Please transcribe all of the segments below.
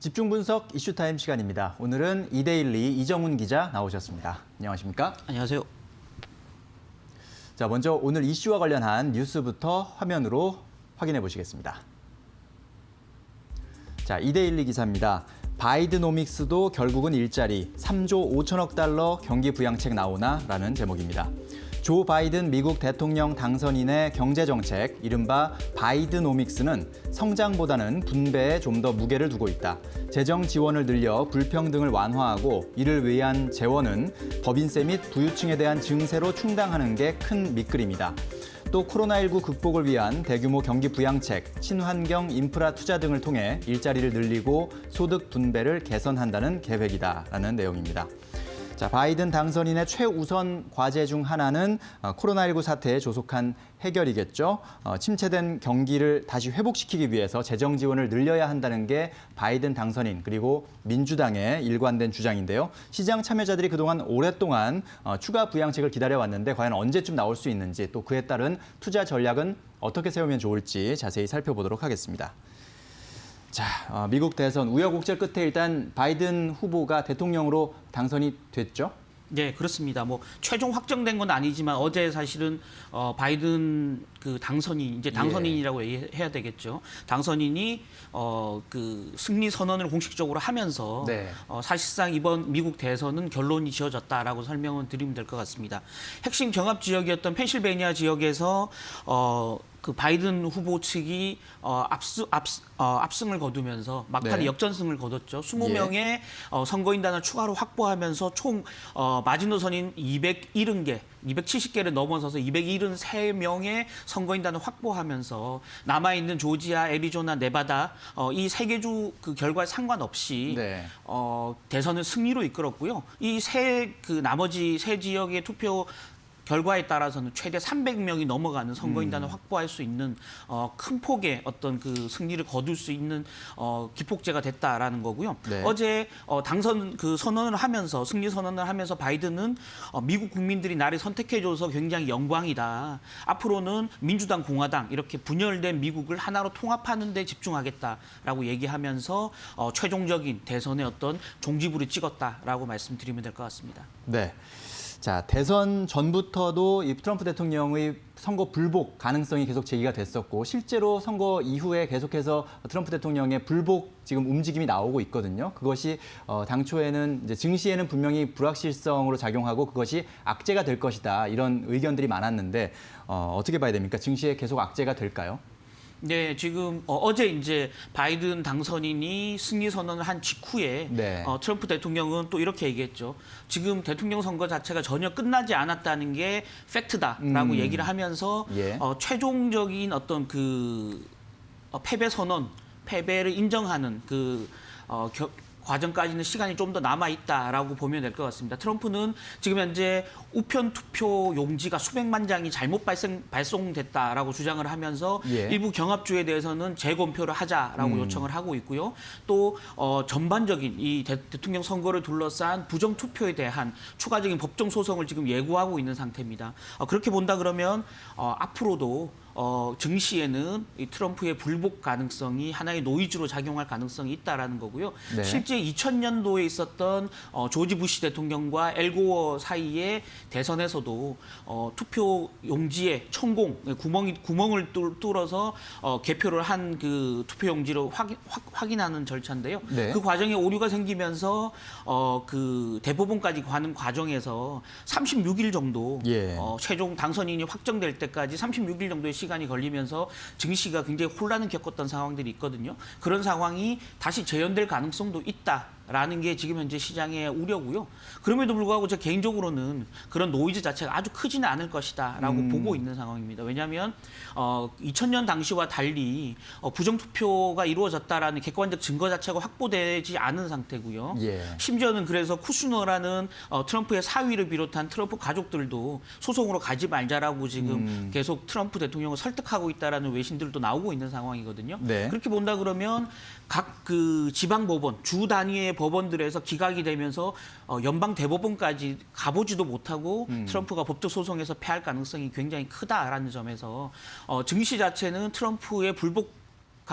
집중 분석 이슈 타임 시간입니다. 오늘은 이데일리 이정훈 기자 나오셨습니다. 안녕하십니까? 안녕하세요. 자, 먼저 오늘 이슈와 관련한 뉴스부터 화면으로 확인해 보시겠습니다. 자, 이데일리 기사입니다. 바이드노믹스도 결국은 일자리 3조 5천억 달러 경기 부양책 나오나? 라는 제목입니다. 조 바이든 미국 대통령 당선인의 경제 정책, 이른바 바이드노믹스는 성장보다는 분배에 좀 더 무게를 두고 있다. 재정 지원을 늘려 불평등을 완화하고 이를 위한 재원은 법인세 및 부유층에 대한 증세로 충당하는 게 큰 밑그림이다. 또 코로나19 극복을 위한 대규모 경기 부양책, 친환경 인프라 투자 등을 통해 일자리를 늘리고 소득 분배를 개선한다는 계획이다라는 내용입니다. 자, 바이든 당선인의 최우선 과제 중 하나는 어, 코로나19 사태에 조속한 해결이겠죠. 어, 침체된 경기를 다시 회복시키기 위해서 재정 지원을 늘려야 한다는 게 바이든 당선인 그리고 민주당의 일관된 주장인데요. 시장 참여자들이 그동안 오랫동안 어, 추가 부양책을 기다려왔는데 과연 언제쯤 나올 수 있는지 또 그에 따른 투자 전략은 어떻게 세우면 좋을지 자세히 살펴보도록 하겠습니다. 자, 어, 미국 대선 우여곡절 끝에 일단 바이든 후보가 대통령으로 당선이 됐죠. 네, 그렇습니다. 뭐 최종 확정된 건 아니지만 어제 사실은 어, 바이든 그 당선인 이제 당선인이라고 얘기해야 되겠죠. 당선인이 어, 그 승리 선언을 공식적으로 하면서 네. 어, 사실상 이번 미국 대선은 결론이 지어졌다라고 설명을 드리면 될 것 같습니다. 핵심 경합 지역이었던 펜실베니아 지역에서 어, 그 바이든 후보 측이 어, 압수, 압, 어, 압승을 거두면서 막판에 네. 역전승을 거뒀죠. 20명의 어, 선거인단을 추가로 확보하면서 총 어, 마지노선인 270개, 270개를 넘어서서 273명의 선거인단을 확보하면서 남아 있는 조지아, 애리조나, 네바다 어, 이 세 개 주 그 결과에 상관없이 네. 어, 대선을 승리로 이끌었고요. 이 세 그 나머지 세 지역의 투표 결과에 따라서는 최대 300명이 넘어가는 선거인단을 확보할 수 있는 어, 큰 폭의 어떤 그 승리를 거둘 수 있는 어, 기폭제가 됐다라는 거고요. 네. 어제 어, 당선 그 선언을 하면서 승리 선언을 하면서 바이든은 어, 미국 국민들이 나를 선택해줘서 굉장히 영광이다. 앞으로는 민주당, 공화당 이렇게 분열된 미국을 하나로 통합하는 데 집중하겠다라고 얘기하면서 어, 최종적인 대선의 어떤 종지부를 찍었다라고 말씀드리면 될 것 같습니다. 네. 자, 대선 전부터도 이 트럼프 대통령의 선거 불복 가능성이 계속 제기가 됐었고 실제로 선거 이후에 계속해서 트럼프 대통령의 불복 지금 움직임이 나오고 있거든요. 그것이 어, 당초에는 이제 증시에는 분명히 불확실성으로 작용하고 그것이 악재가 될 것이다 이런 의견들이 많았는데 어, 어떻게 봐야 됩니까? 증시에 계속 악재가 될까요? 네, 지금 어, 제 이제 바이든 당선인이 승리 선언을 한 직후에 네. 어, 트럼프 대통령은 또 이렇게 얘기했죠. 지금 대통령 선거 자체가 전혀 끝나지 않았다는 게 팩트다라고 음. 얘기를 하면서 예. 어, 최종적인 어떤 그 어, 패배 선언, 패배를 인정하는 그 어, 겨, 과정까지는 시간이 좀 더 남아 있다라고 보면 될 것 같습니다. 트럼프는 지금 현재 우편 투표 용지가 수백만 장이 잘못 발생 발송됐다라고 주장을 하면서 예. 일부 경합주에 대해서는 재검표를 하자라고 음. 요청을 하고 있고요. 또 어, 전반적인 이 대, 통령 선거를 둘러싼 부정 투표에 대한 추가적인 법정 소송을 지금 예고하고 있는 상태입니다. 어, 그렇게 본다 그러면 어, 앞으로도 어, 증시에는 이 트럼프의 불복 가능성이 하나의 노이즈로 작용할 가능성이 있다라는 거고요. 네. 실제 2000년도에 있었던 어, 조지 부시 대통령과 엘고어 사이의 대선에서도 어, 투표 용지에 천공 구멍이 구멍을 뚫- 뚫어서 어, 개표를 한 그 투표 용지로 확인, 확, 확인하는 절차인데요. 네. 그 과정에 오류가 생기면서 어, 그 대법원까지 가는 과정에서 36일 정도 예. 어, 최종 당선인이 확정될 때까지 36일 정도의 시간 이 걸리면서 증시가 굉장히 혼란을 겪었던 상황들이 있거든요. 그런 상황이 다시 재현될 가능성도 있다 라는 게 지금 현재 시장의 우려고요. 그럼에도 불구하고 저 개인적으로는 그런 노이즈 자체가 아주 크지는 않을 것이다라고 음. 보고 있는 상황입니다. 왜냐하면 어, 2000년 당시와 달리 어, 부정투표가 이루어졌다라는 객관적 증거 자체가 확보되지 않은 상태고요. 예. 심지어는 그래서 쿠슈너라는 어, 트럼프의 사위를 비롯한 트럼프 가족들도 소송으로 가지 말자라고 지금 음. 계속 트럼프 대통령을 설득하고 있다라는 외신들도 나오고 있는 상황이거든요. 네. 그렇게 본다 그러면 각 그 지방 법원, 주 단위의 법원들에서 기각이 되면서 어, 연방 대법원까지 가보지도 못하고 음. 트럼프가 법적 소송에서 패할 가능성이 굉장히 크다라는 점에서 어, 증시 자체는 트럼프의 불복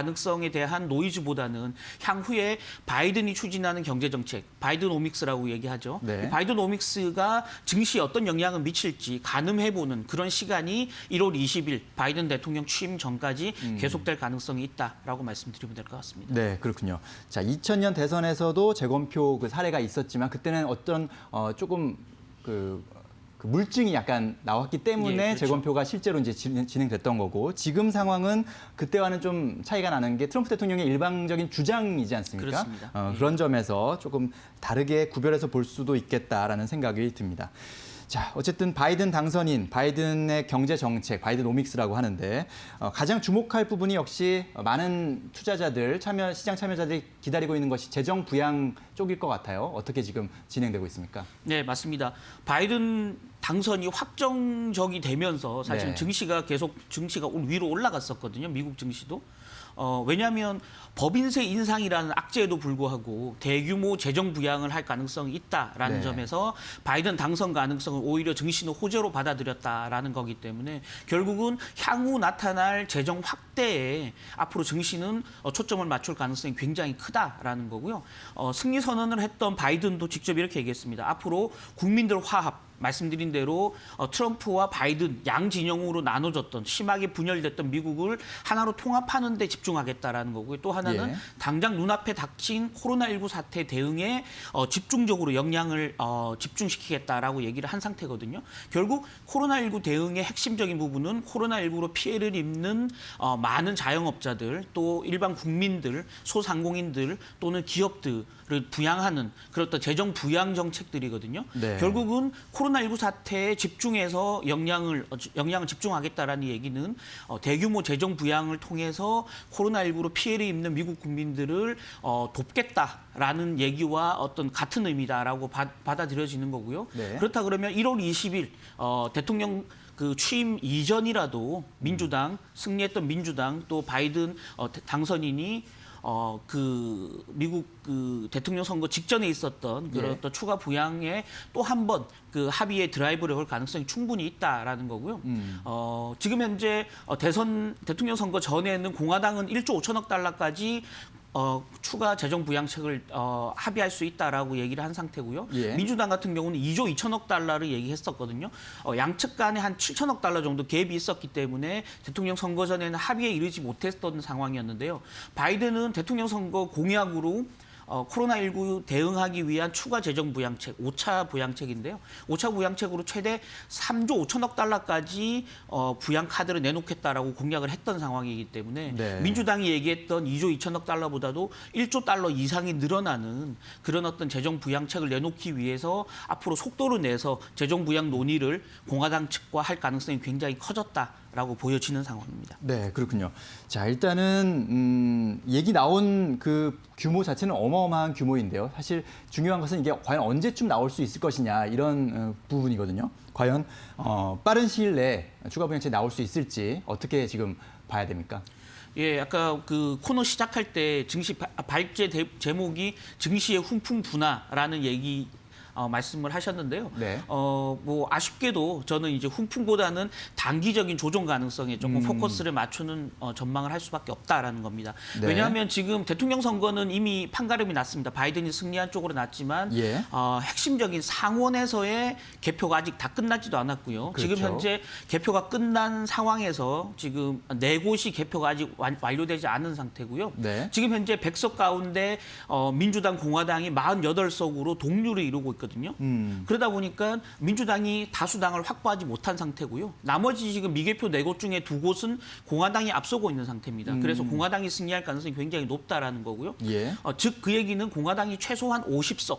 가능성에 대한 노이즈보다는 향후에 바이든이 추진하는 경제 정책, 바이든 오믹스라고 얘기하죠. 네. 이 바이든 오믹스가 증시에 어떤 영향을 미칠지 가늠해 보는 그런 시간이 1월 20일 바이든 대통령 취임 전까지 계속될 가능성이 있다라고 말씀드리면 될 것 같습니다. 네, 그렇군요. 자, 2000년 대선에서도 재검표 그 사례가 있었지만 그때는 어떤 어, 조금 그, 그 물증이 약간 나왔기 때문에 예, 그렇죠. 재검표가 실제로 이제 진행- 진행 됐던 거고 지금 상황은 그때와는 좀 차이가 나는 게 트럼프 대통령의 일방적인 주장이지 않습니까? 그렇습니다. 어, 예. 그런 점에서 조금 다르게 구별해서 볼 수도 있겠다라는 생각이 듭니다. 자, 어쨌든 바이든 당선인, 바이든의 경제 정책, 바이든 오믹스라고 하는데 어, 가장 주목할 부분이 역시 많은 투자자들, 참여 시장 참여자들이 기다리고 있는 것이 재정 부양 쪽일 것 같아요. 어떻게 지금 진행되고 있습니까? 네, 맞습니다. 바이든 당선이 확정적이 되면서 사실 네. 증시가 계속 증시가 올- 위로 올라갔었거든요. 미국 증시도. 어, 왜냐하면 법인세 인상이라는 악재에도 불구하고 대규모 재정 부양을 할 가능성이 있다라는 네. 점에서 바이든 당선 가능성을 오히려 증시는 호재로 받아들였다라는 거기 때문에 결국은 향후 나타날 재정 확대에 앞으로 증시는 어, 초점을 맞출 가능성이 굉장히 크다라는 거고요. 어, 승리 선 언을 했던 바이든도 직접 이렇게 얘기했습니다. 앞으로 국민들 화합 말씀드린 대로 어, 트럼프와 바이든 양 진영으로 나눠졌던 심하게 분열됐던 미국을 하나로 통합하는 데 집중하겠다라는 거고요. 또 하나는 예. 당장 눈앞에 닥친 코로나19 사태 대응에 어, 집중적으로 역량을 어, 집중시키겠다라고 얘기를 한 상태거든요. 결국 코로나19 대응의 핵심적인 부분은 코로나19로 피해를 입는 어, 많은 자영업자들 또 일반 국민들 소상공인들 또는 기업들을 부양하는 그런 어떤 재정 부양 정책들이거든요. 네. 결국은 코로나 19 사태에 집중해서 역량을 어, 역량을 집중하겠다라는 얘기는 어, 대규모 재정 부양을 통해서 코로나19로 피해를 입는 미국 국민들을 어, 돕겠다라는 얘기와 어떤 같은 의미다라고 받, 받아들여지는 거고요. 네. 그렇다 그러면 1월 20일 어, 대통령 그 취임 이전이라도 민주당 승리했던 민주당 또 바이든 어, 대- 당선인이 어 그 미국 그 대통령 선거 직전에 있었던 그런 예. 어떤 추가 부양에 또 한 번 그 합의의 드라이브를 걸 가능성이 충분히 있다라는 거고요. 음. 어 지금 현재 어, 대선 대통령 선거 전에는 공화당은 1조 5천억 달러까지 어, 추가 재정 부양책을 어, 합의할 수 있다라고 얘기를 한 상태고요. 예. 민주당 같은 경우는 2조 2천억 달러를 얘기했었거든요. 어, 양측 간에 한 7천억 달러 정도 갭이 있었기 때문에 대통령 선거 전에는 합의에 이르지 못했던 상황이었는데요. 바이든은 대통령 선거 공약으로 어, 코로나19 대응하기 위한 추가 재정 부양책, 5차 부양책인데요. 5차 부양책으로 최대 3조 5천억 달러까지 어, 부양 카드를 내놓겠다라고 공약을 했던 상황이기 때문에 네. 민주당이 얘기했던 2조 2천억 달러보다도 1조 달러 이상이 늘어나는 그런 어떤 재정 부양책을 내놓기 위해서 앞으로 속도를 내서 재정 부양 논의를 공화당 측과 할 가능성이 굉장히 커졌다 라고 보여지는 상황입니다. 네, 그렇군요. 자, 일단은 음, 얘기 나온 그 규모 자체는 어마어마한 규모인데요. 사실 중요한 것은 이게 과연 언제쯤 나올 수 있을 것이냐 이런 어, 부분이거든요. 과연 어, 빠른 시일 내에 추가 부양책이 나올 수 있을지 어떻게 지금 봐야 됩니까? 예, 아까 그 코너 시작할 때 증시 바- 발제 대- 제목이 증시의 훈풍 분화라는 얘기 어, 말씀을 하셨는데요. 네. 어, 뭐 아쉽게도 저는 이제 훈풍보다는 단기적인 조정 가능성에 조금 음. 포커스를 맞추는 어, 전망을 할 수밖에 없다라는 겁니다. 네. 왜냐하면 지금 대통령 선거는 이미 판가름이 났습니다. 바이든이 승리한 쪽으로 났지만 예. 어, 핵심적인 상원에서의 개표가 아직 다 끝나지도 않았고요. 지금 그렇죠. 현재 개표가 끝난 상황에서 지금 네 곳이 개표가 아직 완, 완료되지 않은 상태고요. 네. 지금 현재 100석 가운데 어, 민주당, 공화당이 48석으로 동률을 이루고 있거든요. 음. 그러다 보니까 민주당이 다수당을 확보하지 못한 상태고요. 나머지 지금 미개표 네 곳 중에 두 곳은 공화당이 앞서고 있는 상태입니다. 그래서 공화당이 승리할 가능성이 굉장히 높다라는 거고요. 예. 어, 즉그 얘기는 공화당이 최소한 50석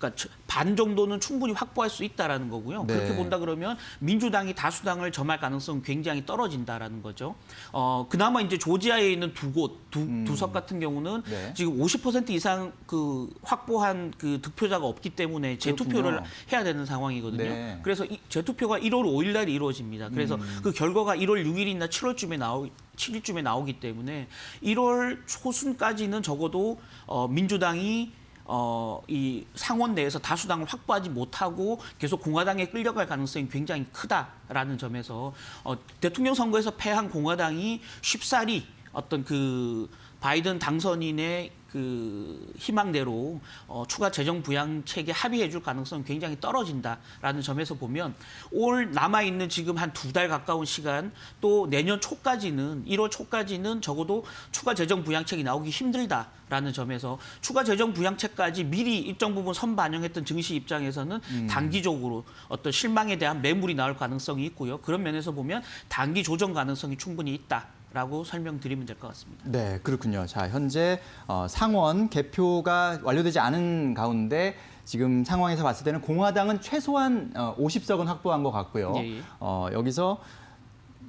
그러니까 처- 반 정도는 충분히 확보할 수 있다라는 거고요. 네. 그렇게 본다 그러면 민주당이 다수당을 점할 가능성은 굉장히 떨어진다라는 거죠. 어, 그나마 이제 조지아에 있는 두 곳, 두, 두석 같은 경우는 음. 네. 지금 50% 이상 그 확보한 그 득표자가 없기 때문에 재투표를. 해야 되는 상황이거든요. 네. 그래서 이 재투표가 1월 5일 날 이루어집니다. 그래서 음. 그 결과가 1월 6일이나 7월쯤에 나오 7일쯤에 나오기 때문에 1월 초순까지는 적어도 어, 민주당이 어, 이 상원 내에서 다수당을 확보하지 못하고 계속 공화당에 끌려갈 가능성이 굉장히 크다라는 점에서 어, 대통령 선거에서 패한 공화당이 쉽사리 어떤 그 바이든 당선인의 그 희망대로 어, 추가 재정 부양책에 합의해 줄 가능성은 굉장히 떨어진다라는 점에서 보면 올 남아 있는 지금 한 두 달 가까운 시간 또 내년 초까지는 1월 초까지는 적어도 추가 재정 부양책이 나오기 힘들다라는 점에서 추가 재정 부양책까지 미리 일정 부분 선 반영했던 증시 입장에서는 단기적으로 어떤 실망에 대한 매물이 나올 가능성이 있고요. 그런 면에서 보면 단기 조정 가능성이 충분히 있다. 라고 설명드리면 될 것 같습니다. 네, 그렇군요. 자, 현재 어, 상원 개표가 완료되지 않은 가운데 지금 상황에서 봤을 때는 공화당은 최소한 어, 50석은 확보한 것 같고요. 예, 예. 어, 여기서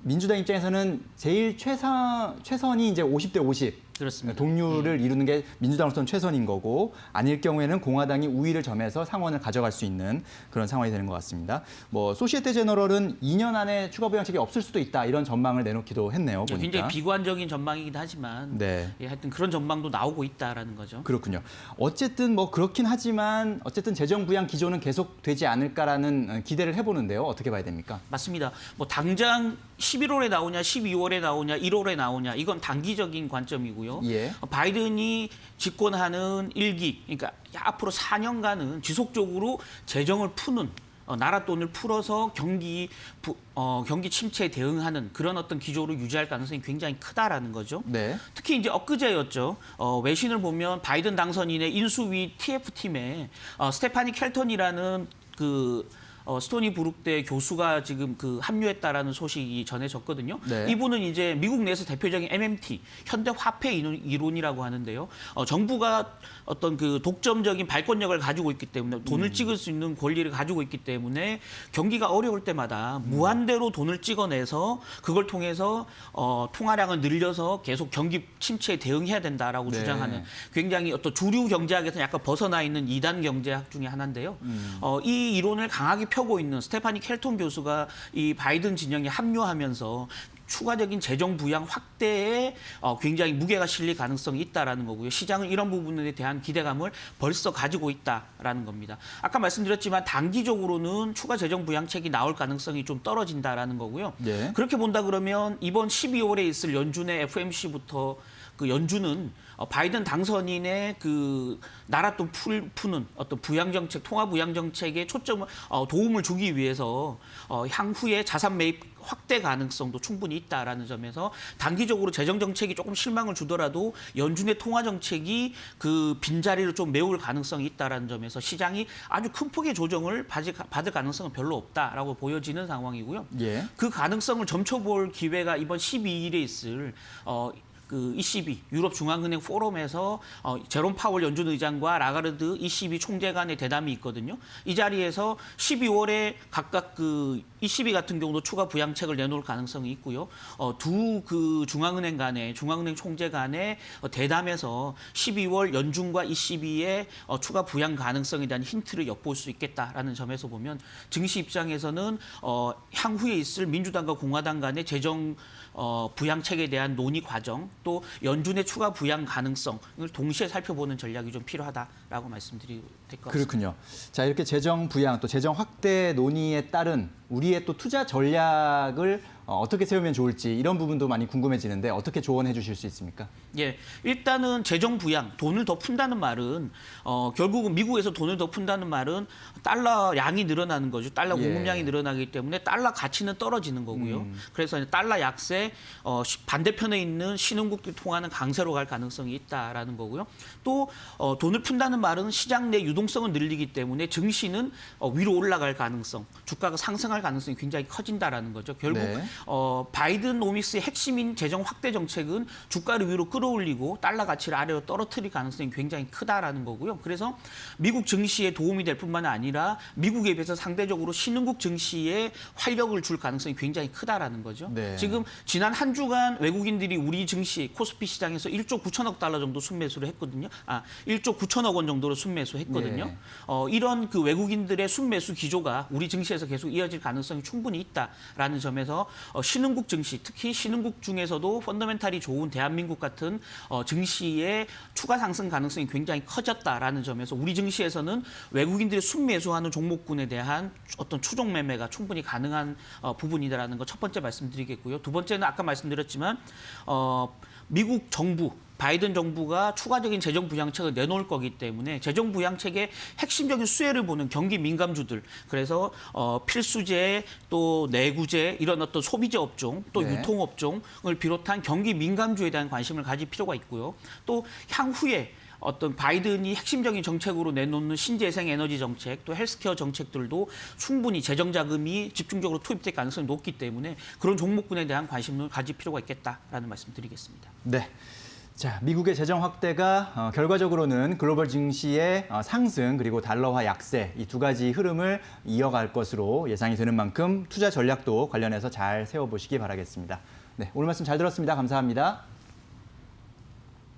민주당 입장에서는 제일 최상, 최선이 이제 50대 50. 그렇습니다. 동률을 이루는 게 민주당으로서는 최선인 거고 아닐 경우에는 공화당이 우위를 점해서 상원을 가져갈 수 있는 그런 상황이 되는 것 같습니다. 뭐 소시에테 제너럴은 2년 안에 추가 부양책이 없을 수도 있다 이런 전망을 내놓기도 했네요. 보니까. 굉장히 비관적인 전망이긴 하지만 네. 예, 하여튼 그런 전망도 나오고 있다라는 거죠. 그렇군요. 어쨌든 뭐 그렇긴 하지만 어쨌든 재정 부양 기조는 계속 되지 않을까라는 어, 기대를 해보는데요. 어떻게 봐야 됩니까? 맞습니다. 뭐 당장 11월에 나오냐, 12월에 나오냐, 1월에 나오냐 이건 단기적인 관점이고요. 예. 어, 바이든이 집권하는 일기, 그러니까 앞으로 4년간은 지속적으로 재정을 푸는 어, 나라 돈을 풀어서 경기 부- 어, 경기 침체에 대응하는 그런 어떤 기조로 유지할 가능성이 굉장히 크다라는 거죠. 네. 특히 이제 엊그제였죠. 어, 외신을 보면 바이든 당선인의 인수위 TF팀에 어, 스테파니 켈턴이라는 그 어, 스토니 브룩대 교수가 지금 그 합류했다라는 소식이 전해졌거든요. 네. 이분은 이제 미국 내에서 대표적인 MMT 현대 화폐 이론- 이론이라고 하는데요. 어, 정부가 어떤 그 독점적인 발권력을 가지고 있기 때문에 돈을 음. 찍을 수 있는 권리를 가지고 있기 때문에 경기가 어려울 때마다 무한대로 돈을 찍어내서 그걸 통해서 어, 통화량을 늘려서 계속 경기 침체에 대응해야 된다라고 네. 주장하는 굉장히 어떤 주류 경제학에서 약간 벗어나 있는 이단 경제학 중에 하나인데요. 음. 어, 이 이론을 강하게 펴고 있는 스테파니 켈톤 교수가 이 바이든 진영에 합류하면서 추가적인 재정 부양 확대에 어, 굉장히 무게가 실릴 가능성이 있다라는 거고요. 시장은 이런 부분에 대한 기대감을 벌써 가지고 있다라는 겁니다. 아까 말씀드렸지만 단기적으로는 추가 재정 부양책이 나올 가능성이 좀 떨어진다라는 거고요. 네. 그렇게 본다 그러면 이번 12월에 있을 연준의 FMC부터 그 연준은 어, 바이든 당선인의 그 나라 돈 풀, 푸는 어떤 부양 정책, 통화 부양 정책에 초점을 어, 도움을 주기 위해서 어, 향후에 자산 매입 확대 가능성도 충분히 있다라는 점에서 단기적으로 재정 정책이 조금 실망을 주더라도 연준의 통화 정책이 그 빈자리를 좀 메울 가능성이 있다라는 점에서 시장이 아주 큰 폭의 조정을 받을 받을 가능성은 별로 없다라고 보여지는 상황이고요. 예. 그 가능성을 점쳐볼 기회가 이번 12일에 있을 어, 그 ECB 유럽 중앙은행 포럼에서 어, 제롬 파월 연준 의장과 라가르드 ECB 총재 간의 대담이 있거든요. 이 자리에서 12월에 각각 그 ECB 같은 경우도 추가 부양책을 내놓을 가능성이 있고요. 어, 두 그 중앙은행 간의 중앙은행 총재 간의 어, 대담에서 12월 연준과 ECB의 어, 추가 부양 가능성에 대한 힌트를 엿볼 수 있겠다라는 점에서 보면 증시 입장에서는 어, 향후에 있을 민주당과 공화당 간의 재정 어, 부양책에 대한 논의 과정 또 연준의 추가 부양 가능성을 동시에 살펴보는 전략이 좀 필요하다라고 말씀드리고 될 것 같습니다. 그렇군요. 자, 이렇게 재정 부양 또 재정 확대 논의에 따른 우리의 또 투자 전략을 어, 어떻게 세우면 좋을지 이런 부분도 많이 궁금해지는데 어떻게 조언해 주실 수 있습니까? 예, 일단은 재정 부양, 돈을 더 푼다는 말은 어, 결국은 미국에서 돈을 더 푼다는 말은 달러 양이 늘어나는 거죠. 달러 예. 공급량이 늘어나기 때문에 달러 가치는 떨어지는 거고요. 그래서 이제 달러 약세 어, 시- 반대편에 있는 신흥국들 통하는 강세로 갈 가능성이 있다라는 거고요. 또 어, 돈을 푼다는 말은 시장 내 유동성을 늘리기 때문에 증시는 어, 위로 올라갈 가능성, 주가가 상승할 가능성이 굉장히 커진다라는 거죠. 결국 네. 어, 바이든 노믹스의 핵심인 재정 확대 정책은 주가를 위로 끌어올리고 달러 가치를 아래로 떨어뜨릴 가능성이 굉장히 크다라는 거고요. 그래서 미국 증시에 도움이 될 뿐만 아니라 미국에 비해서 상대적으로 신흥국 증시에 활력을 줄 가능성이 굉장히 크다라는 거죠. 네. 지금 지난 한 주간 외국인들이 우리 증시 코스피 시장에서 1조 9천억 달러 정도 순매수를 했거든요. 아, 1조 9천억 원 정도로 순매수했거든요. 네. 어, 이런 그 외국인들의 순매수 기조가 우리 증시에서 계속 이어질 가능성이 충분히 있다라는 점에서 어, 신흥국 증시, 특히 신흥국 중에서도 펀더멘탈이 좋은 대한민국 같은 어, 증시의 추가 상승 가능성이 굉장히 커졌다라는 점에서 우리 증시에서는 외국인들이 순매수하는 종목군에 대한 어떤 추종 매매가 충분히 가능한 어, 부분이다라는 거 첫 번째 말씀드리겠고요. 두 번째는 아까 말씀드렸지만 어, 미국 정부 바이든 정부가 추가적인 재정 부양책을 내놓을 거기 때문에 재정 부양책의 핵심적인 수혜를 보는 경기 민감주들 그래서 어, 필수재 또 내구재 이런 어떤 소비재 업종 또 네. 유통업종을 비롯한 경기 민감주에 대한 관심을 가질 필요가 있고요. 또 향후에 어떤 바이든이 핵심적인 정책으로 내놓는 신재생 에너지 정책 또 헬스케어 정책들도 충분히 재정 자금이 집중적으로 투입될 가능성이 높기 때문에 그런 종목군에 대한 관심을 가질 필요가 있겠다라는 말씀드리겠습니다. 네. 자, 미국의 재정 확대가 어, 결과적으로는 글로벌 증시의 어, 상승 그리고 달러화 약세 이 두 가지 흐름을 이어갈 것으로 예상이 되는 만큼 투자 전략도 관련해서 잘 세워보시기 바라겠습니다. 네, 오늘 말씀 잘 들었습니다. 감사합니다.